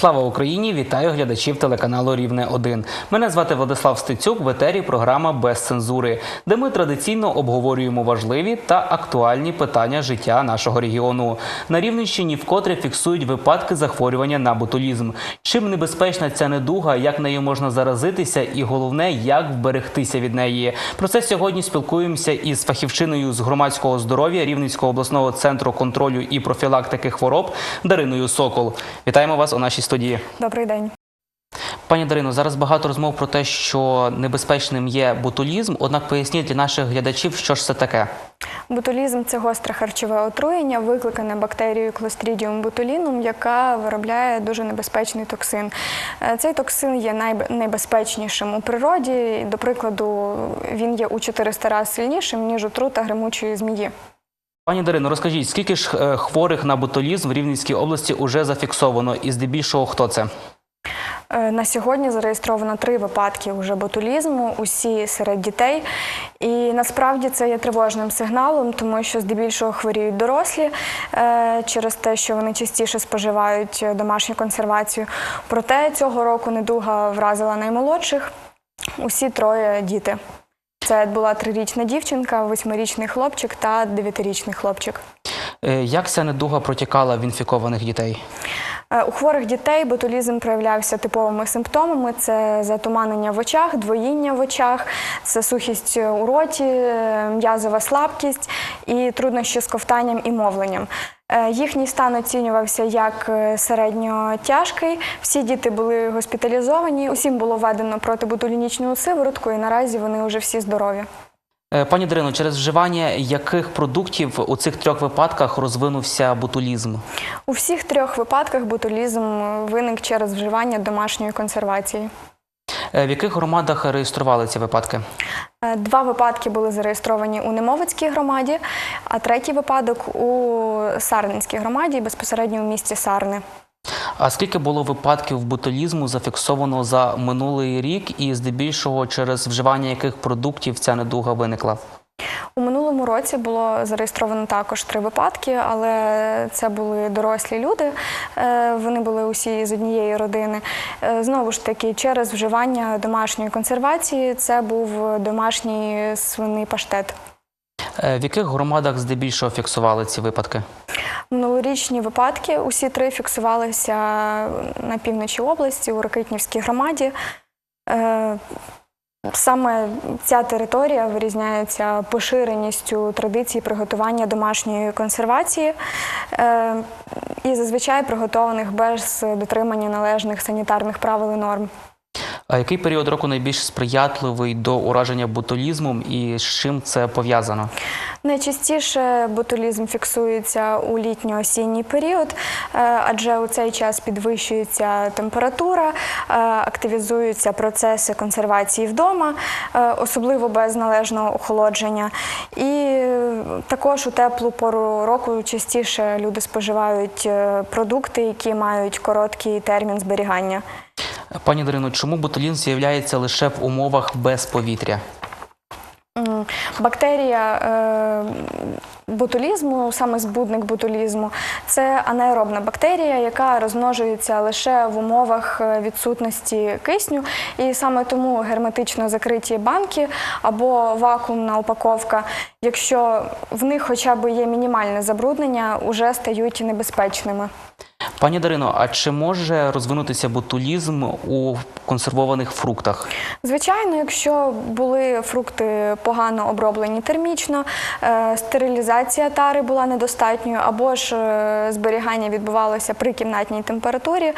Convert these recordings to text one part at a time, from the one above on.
Слава Україні! Вітаю глядачів телеканалу Рівне 1 Мене звати Владислав Стецюк. В етері програма без цензури, де ми традиційно обговорюємо важливі та актуальні питання життя нашого регіону. На Рівненщині вкотре фіксують випадки захворювання на ботулізм. Чим небезпечна ця недуга, як нею можна заразитися, і головне, як вберегтися від неї. Про це сьогодні спілкуємося із фахівчиною з громадського здоров'я Рівненського обласного центру контролю і профілактики хвороб Дариною Сокол. Вітаємо вас у нашій студії. Добрий день. Пані Дарино, зараз багато розмов про те, що небезпечним є ботулізм. Однак поясніть для наших глядачів, що ж це таке. Ботулізм це гостре харчове отруєння, викликане бактерією Clostridium botulinum, яка виробляє дуже небезпечний токсин. Е, Цей токсин є найбезпечнішим у природі. До прикладу, він є у 400 разів сильнішим, ніж отрута гримучої змії. Пані Дарино, розкажіть, скільки ж е, хворих на ботулізм в Рівненській області уже зафіксовано, і здебільшого хто це? Е, На сьогодні зареєстровано три випадки уже ботулізму, усі серед дітей. І насправді це є тривожним сигналом, тому що здебільшого хворіють дорослі е, через те, що вони частіше споживають домашню консервацію. Проте цього року недуга вразила наймолодших. Усі троє діти. Це була трирічна дівчинка, восьмирічний хлопчик та дев'ятирічний хлопчик. Е, Як ця недуга протікала в інфікованих дітей? Е, У хворих дітей ботулізм проявлявся типовими симптомами: це затуманення в очах, двоїння в очах, це сухість у роті, е, м'язова слабкість і труднощі з ковтанням і мовленням. Е, Їхній стан оцінювався як е, середньо тяжкий. Всі діти були госпіталізовані. Усім було введено протиботулінічну сиворотку, і наразі вони вже всі здорові. Е, Пані Дарино, через вживання яких продуктів у цих трьох випадках розвинувся ботулізм? У всіх трьох випадках ботулізм е, виник через вживання домашньої консервації. Е, В яких громадах реєстрували ці випадки? Е, Два випадки були зареєстровані у Немовицькій громаді, а третій випадок у Сарненській громаді, безпосередньо у місті Сарни. А скільки було випадків ботулізму зафіксовано за минулий рік, і здебільшого через вживання яких продуктів ця недуга виникла? У минулому році було зареєстровано також три випадки, але це були дорослі люди. е, Вони були усі з однієї родини. Е, Знову ж таки, через вживання домашньої консервації це був домашній свиний паштет. Е, В яких громадах здебільшого фіксували ці випадки? Минулорічні випадки усі три фіксувалися на півночі області у Ракитнівській громаді. Саме ця територія вирізняється поширеністю традицій приготування домашньої консервації е, і зазвичай приготованих без дотримання належних санітарних правил і норм. А який період року найбільш сприятливий до ураження ботулізмом і з чим це пов'язано? Найчастіше ботулізм фіксується у літньо-осінній період, е, адже у цей час підвищується температура, е, активізуються процеси консервації вдома, е, особливо без належного охолодження. І також у теплу пору року частіше люди споживають продукти, які мають короткий термін зберігання. Пані Дарино, чому ботулін з'являється лише в умовах без повітря? Бактерія е, ботулізму, саме збудник ботулізму, це анаеробна бактерія, яка розмножується лише в умовах е, відсутності кисню. І саме тому герметично закриті банки або вакуумна упаковка, якщо в них хоча б є мінімальне забруднення, вже стають небезпечними. Пані Дарино, а чи може розвинутися ботулізм у консервованих фруктах? Звичайно, якщо були фрукти погано оброблені термічно, е, стерилізація тари була недостатньою, або ж е, зберігання відбувалося при кімнатній температурі,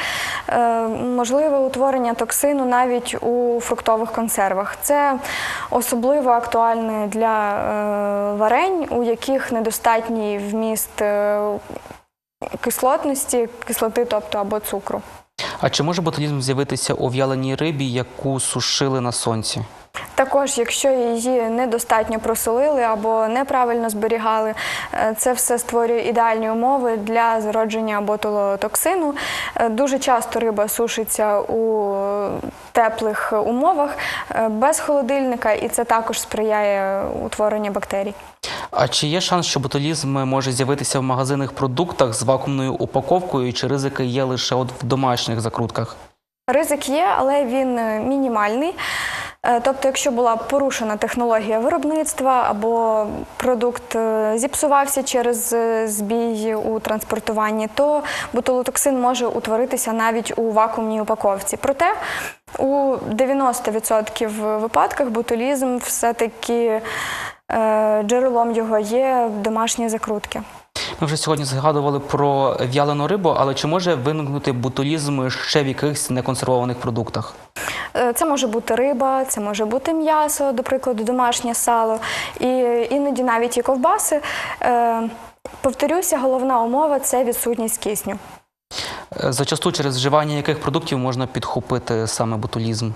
е, можливе утворення токсину навіть у фруктових консервах. Це особливо актуальне для е, варень, у яких недостатній вміст кислотності, кислоти, тобто або цукру. А чи може ботулізм з'явитися у в'яленій рибі, яку сушили на сонці? Також, якщо її недостатньо просолили або неправильно зберігали, е, це все створює ідеальні умови для зародження ботулотоксину. Е, Дуже часто риба сушиться у теплих умовах е, без холодильника, і це також сприяє утворенню бактерій. А чи є шанс, що ботулізм може з'явитися в магазинних продуктах з вакуумною упаковкою, чи ризики є лише от в домашніх закрутках? Ризик є, але він мінімальний. Е, Тобто, якщо була порушена технологія виробництва або продукт е, зіпсувався через е, збій у транспортуванні, то ботулотоксин може утворитися навіть у вакуумній упаковці. Проте у 90% випадках ботулізм все-таки джерелом його є домашні закрутки. Ми вже сьогодні згадували про в'ялену рибу, але чи може виникнути ботулізм ще в якихось неконсервованих продуктах? Е, Це може бути риба, це може бути м'ясо, до прикладу, домашнє сало, і іноді навіть і ковбаси. Е, Повторюся, головна умова це відсутність кисню. Е, Зачасту через вживання яких продуктів можна підхопити саме ботулізм?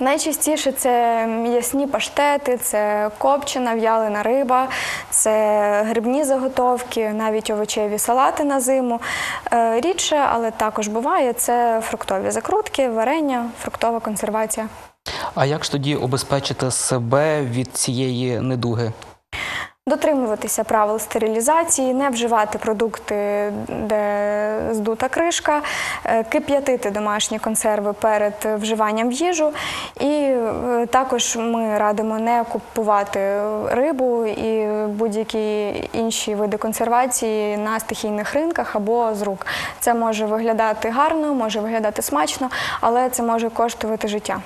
Найчастіше це м'ясні паштети, це копчена, в'ялена риба, це грибні заготовки, навіть овочеві салати на зиму. Е, Рідше, але також буває, це фруктові закрутки, варення, фруктова консервація. А як ж тоді обезпечити себе від цієї недуги? Дотримуватися правил стерилізації, не вживати продукти, де здута кришка, е, кип'ятити домашні консерви перед вживанням в їжу. І е, також ми радимо не купувати рибу і будь-які інші види консервації на стихійних ринках або з рук. Це може виглядати гарно, може виглядати смачно, але це може коштувати життя.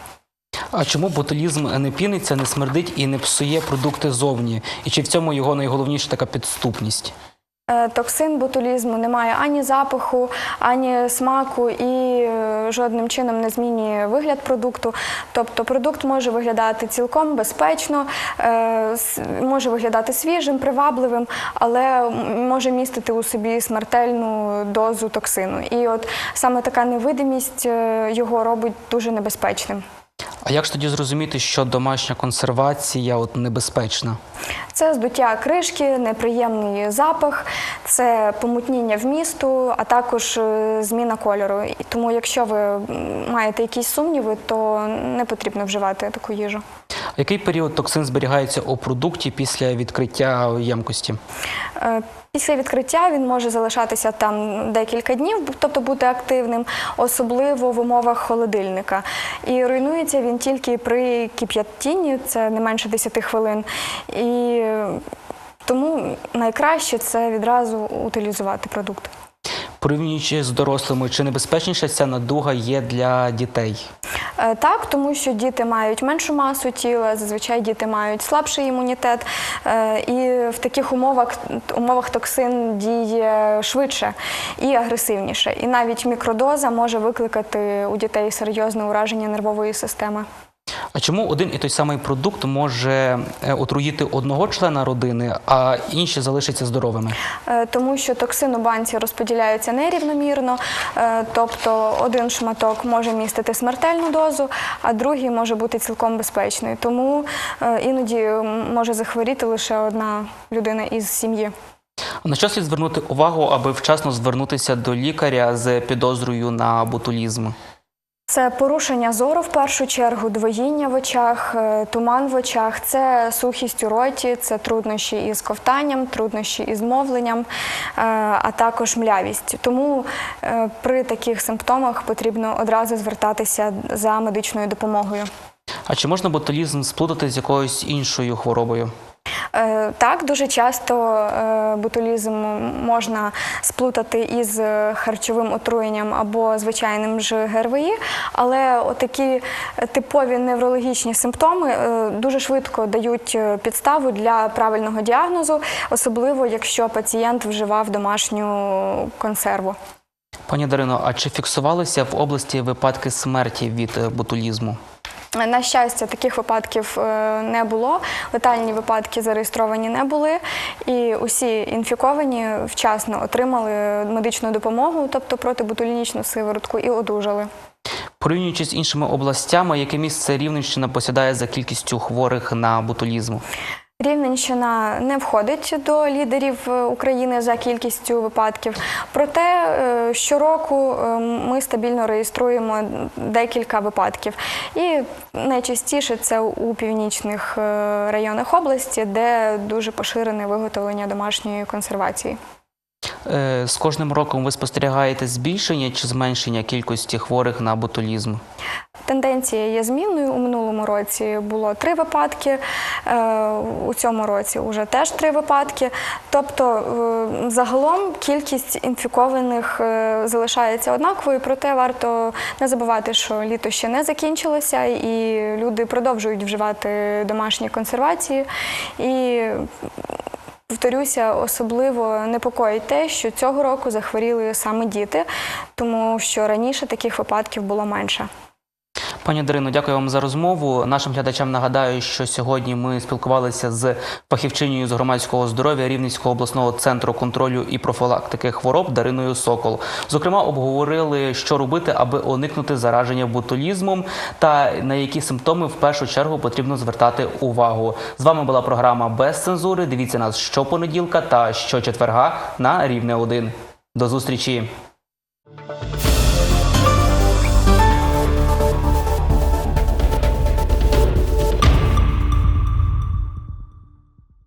А чому ботулізм не піниться, не смердить і не псує продукти зовні? І чи в цьому його найголовніша така підступність? Е, Токсин ботулізму не має ані запаху, ані смаку і е, жодним чином не змінює вигляд продукту. Тобто продукт може виглядати цілком безпечно, е, може виглядати свіжим, привабливим, але може містити у собі смертельну дозу токсину. І от саме така невидимість його робить дуже небезпечним. А як ж тоді зрозуміти, що домашня консервація от небезпечна? Це здуття кришки, неприємний запах, це помутніння вмісту, а також е, зміна кольору. Тому, якщо ви маєте якісь сумніви, то не потрібно вживати таку їжу. Який період токсин зберігається у продукті після відкриття ємкості? Е, Після відкриття він може залишатися там декілька днів, тобто бути активним, особливо в умовах холодильника. І руйнується він тільки при кип'ятінні, це не менше 10 хвилин. І е, тому найкраще це відразу утилізувати продукт. Порівнюючи з дорослими, чи небезпечніша ця надуга є для дітей? Е, Так, тому що діти мають меншу масу тіла, зазвичай діти мають слабший імунітет, е, і в таких умовах, умовах токсин діє швидше і агресивніше. І навіть мікродоза може викликати у дітей серйозне ураження нервової системи. А чому один і той самий продукт може е, отруїти одного члена родини, а інші залишаться здоровими? Е, Тому що токсин у банці розподіляється нерівномірно, е, тобто один шматок може містити смертельну дозу, а другий може бути цілком безпечною. Тому іноді може захворіти лише одна людина із сім'ї. На що слід звернути увагу, аби вчасно звернутися до лікаря з підозрою на ботулізм? Це порушення зору в першу чергу, двоїння в очах, е, туман в очах, це сухість у роті, це труднощі із ковтанням, труднощі із мовленням, е, а також млявість. Тому е, при таких симптомах потрібно одразу звертатися за медичною допомогою. А чи можна ботулізм сплутати з якоюсь іншою хворобою? Е, Так, дуже часто е, ботулізм можна сплутати із е, харчовим отруєнням або звичайним ж ГРВІ, але отакі типові неврологічні симптоми дуже швидко дають підставу для правильного діагнозу, особливо якщо пацієнт вживав домашню консерву. Пані Дарино, а чи фіксувалися в області випадки смерті від ботулізму? На щастя, таких випадків е, не було. Летальні випадки зареєстровані не були, і усі інфіковані вчасно отримали медичну допомогу, тобто протибутулінічну сиворотку, і одужали. Порівнюючи з іншими областями, яке місце Рівненщина посідає за кількістю хворих на ботулізм? Рівненщина не входить до лідерів е, України за кількістю випадків. Проте е, щороку е, ми стабільно реєструємо декілька випадків. І найчастіше це у північних районах області, де дуже поширене виготовлення домашньої консервації. Е, З кожним роком ви спостерігаєте збільшення чи зменшення кількості хворих на ботулізм? Тенденція є змінною. У минулому році було три випадки, е, у цьому році вже теж три випадки. Тобто, е, загалом кількість інфікованих залишається однаковою, проте варто не забувати, що літо ще не закінчилося, і люди продовжують вживати домашні консервації. І Повторюся, особливо непокоїть те, що цього року захворіли саме діти, тому що раніше таких випадків було менше. Пані Дарино, дякую вам за розмову. Нашим глядачам нагадаю, що сьогодні ми спілкувалися з фахівчинею з громадського здоров'я Рівненського обласного центру контролю і профілактики хвороб Дариною Сокол. Зокрема, обговорили, що робити, аби уникнути зараження ботулізмом та на які симптоми в першу чергу потрібно звертати увагу. З вами була програма без цензури. Дивіться нас щопонеділка та щочетверга на рівне 1. До зустрічі.